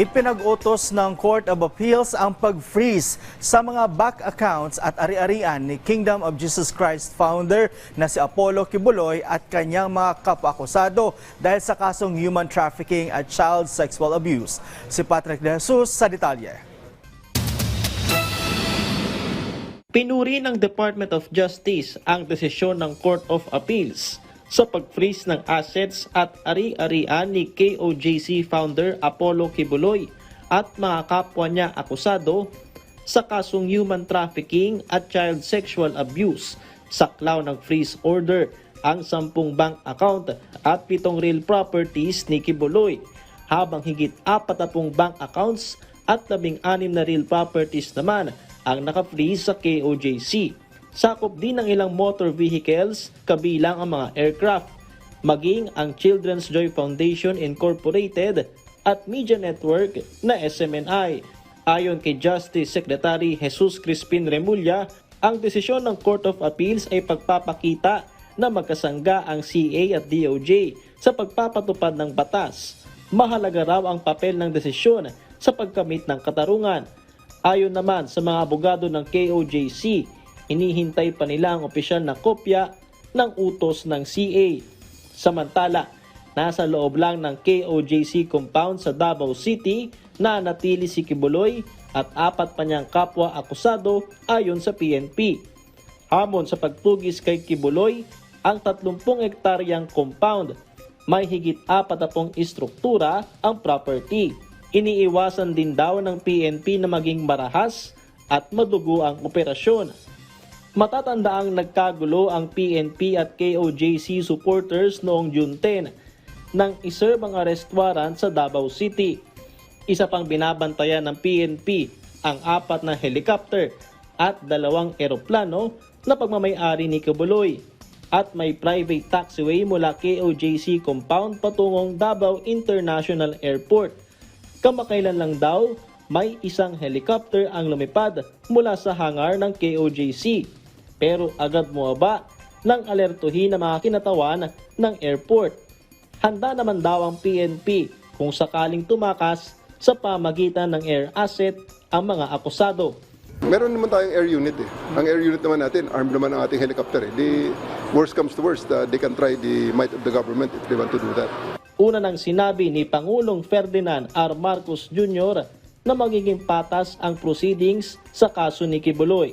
Ipinag-utos ng Court of Appeals ang pag-freeze sa mga bank accounts at ari-arian ni Kingdom of Jesus Christ founder na si Apollo Kibuloy at kanyang mga kapwa-akusado dahil sa kasong human trafficking at child sexual abuse. Si Patrick De Jesus sa detalye. Pinuri ng Department of Justice ang desisyon ng Court of Appeals sa pag-freeze ng assets at ari-arian ni KOJC founder Apollo Kibuloy at mga kapwa niya akusado sa kasong human trafficking at child sexual abuse. Saklaw ng freeze order ang 10 bank account at 7 real properties ni Kibuloy habang higit 40 bank accounts at 16 na real properties naman ang naka-freeze sa KOJC. Sakop din ng ilang motor vehicles kabilang ang mga aircraft, maging ang Children's Joy Foundation Incorporated at media network na SMNI. Ayon kay Justice Secretary Jesus Crispin Remulla, ang desisyon ng Court of Appeals ay pagpapakita na magkasangga ang CA at DOJ sa pagpapatupad ng batas. Mahalaga raw ang papel ng desisyon sa pagkamit ng katarungan. Ayon naman sa mga abogado ng KOJC, hinihintay pa nila ang opisyal na kopya ng utos ng CA. Samantala, nasa loob lang ng KOJC compound sa Davao City na natili si Kibuloy at apat pa niyang kapwa akusado ayon sa PNP. Hamon sa pagtugis kay Kibuloy, ang 30 hektaryang compound may higit 40 istruktura ang property. Iniiwasan din daw ng PNP na maging marahas at madugo ang operasyon. Matatandaang nagkagulo ang PNP at KOJC supporters noong June 10 nang iserve ang arrest warrant sa Davao City. Isa pang binabantayan ng PNP ang apat na helicopter at dalawang eroplano na pagmamayari ni Kabuloy at may private taxiway mula KOJC compound patungong Davao International Airport. Kamakailan lang daw may isang helicopter ang lumipad mula sa hangar ng KOJC. Pero agad bumaba nang alertuhin ang mga kinatawan ng airport. Handa naman daw ang PNP kung sakaling tumakas sa pamagitan ng air asset ang mga akusado. Meron naman tayong air unit eh. Ang air unit naman natin, armed naman ang ating helicopter eh. The worst comes to worst, uh, they can try the might of the government if they want to do that. Una nang sinabi ni Pangulong Ferdinand R. Marcos Jr. na magiging patas ang proceedings sa kaso ni Kibuloy.